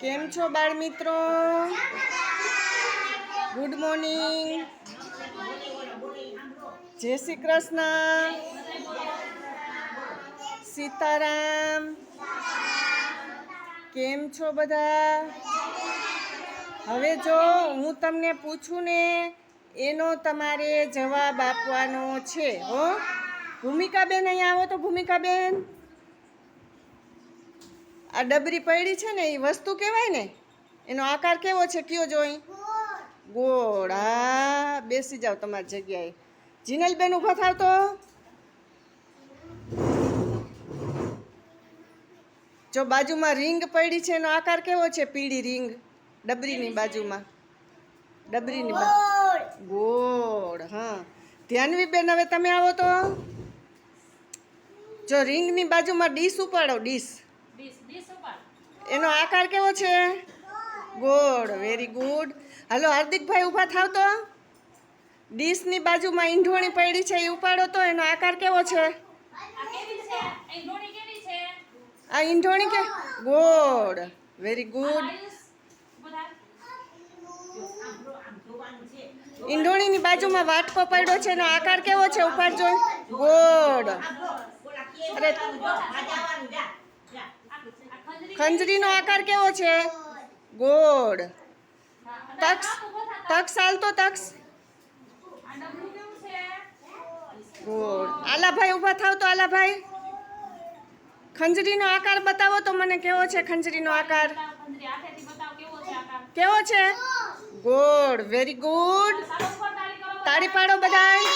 કેમ છો બાળ મિત્રો? ગુડ મોર્નિંગ જય શ્રી કૃષ્ણ. સીતારામ. કેમ છો બધા? હવે જો હું તમને પૂછું ને, એનો તમારે જવાબ આપવાનો છે, હો. ભૂમિકાબેન અહીંયા આવો તો, ભૂમિકાબેન. આ ડબરી પડી છે ને, એ વસ્તુ કહેવાય ને, એનો આકાર કેવો છે કયો જોઈ ગોળ. હા, બેસી જાઓ તમારી જગ્યાએ. જીનલબેન ઊભા થાવ તો. જો બાજુમાં રિંગ પડી છે, એનો આકાર કેવો છે? પીળી રિંગ, ડબરીની બાજુમાં. ડબરીની ગોળ, હા. ધ્યાનવી બેન હવે તમે આવો તો. જો રિંગની બાજુમાં ડીશ ઉપાડો, ડીશ. એનો આકાર કેવો છે? ગોળ વેરી ગુડ હાલો હાર્દિકભાઈ ઊભા થાવ તો. ડીશની બાજુમાં ઈંઢોણી પડી છે એ ઉપાડો તો. એનો આકાર કેવો છે? આ ઈંઢોણી કે? ગોળ વેરી ગુડ ઈંઢોણીની બાજુમાં વાટકો પડ્યો છે એનો આકાર કેવો છે? ઉપાડજો. ગોળ અરે ખંજરીનો આકાર કેવો છે? ગોળ. તક્ષ તક્ષ હાલતો તક્ષ ગોળ. આલાભાઈ ઊભા થાવ તો આલાભાઈ. ખંજરીનો આકાર બતાવો તો મને કેવો છે ખંજરીનો આકાર? કેવો છે? ગોળ. વેરી ગુડ તાળી પાડો બધાય.